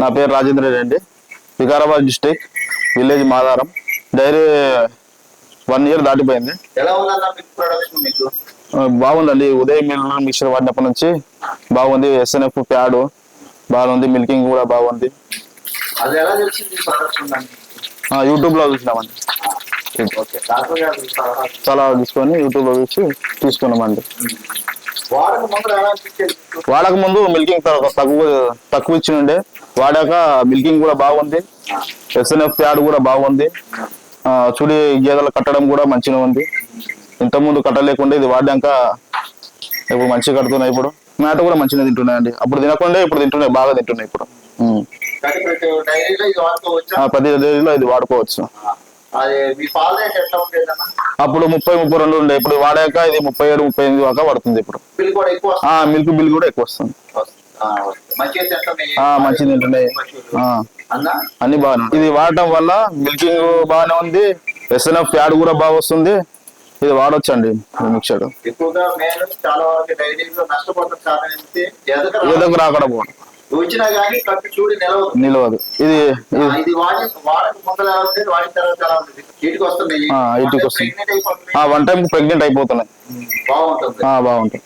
నా పేరు రాజేంద్ర రెడ్డి అండి. Vikarabad district village Madaram. Dairy one year దాటిపోయింది. మిల్క్ బాగుందండి. ఉదయం మిల్ మిక్చర్ వాడినప్పటి నుంచి బాగుంది. ఎస్ఎన్ఎఫ్ ప్యాడ్ బాగుంది. మిల్కింగ్ కూడా బాగుంది. యూట్యూబ్లో చూసినామండి. చాలా తీసుకొని యూట్యూబ్లో చూసి తీసుకున్నామండి. వాడక ముందు మిల్కింగ్ తక్కువ తక్కువ ఇచ్చి ఉండే వాడాక మిల్కింగ్ కూడా బాగుంది. ఎస్ఎన్ఎఫ్ ప్యాడ్ కూడా బాగుంది. చుడి గేదెలు కట్టడం కూడా మంచిగా ఉంది. ఇంత ముందు కట్టలేకుండా ఇది వాడాక ఇప్పుడు మంచిగా కడుతున్నాయి ఇప్పుడు. మేట కూడా మంచిగా తింటున్నాయండి. అప్పుడు తినకుండా ఇప్పుడు తింటున్నాయి. బాగా తింటున్నాయి ఇప్పుడు. ప్రతి డైరీలో ఇది వాడుకోవచ్చా? అప్పుడు ముప్పై ముప్పై రెండు ఉండే. ఇప్పుడు వాడాక ఇది ముప్పై ఏడు ముప్పై ఎనిమిది దాకా పడుతుంది ఇప్పుడు. మిల్క్ బిల్ కూడా ఎక్కువ వస్తుంది. మంచిగా తింటున్నాయి. అన్న? అన్ని బాగానే ఉన్నాయి. ఇది వాడటం వల్ల మిల్కింగ్ బాగానే ఉంది. ఎస్ఎన్ఎఫ్ ప్యాడ్ కూడా బాగా వస్తుంది. ఇది వాడొచ్చండి మిక్చర్. ఎక్కువగా మేము చాలా వచ్చినా కానీ కట్టు చూడి నిలవదు. నిలవదు. ఇది ఇది వాడి వాడక ముందర ఎలా ఉండేది వాడిన తర్వాత ఎలా ఉండేది వీటికి వస్తున్నాయి ఆ, వీటికి వస్తుంది. వన్ టైం ప్రెగ్నెంట్ అయిపోతున్నాయి. బాగుంటుంది. ఆ బాగుంటుంది.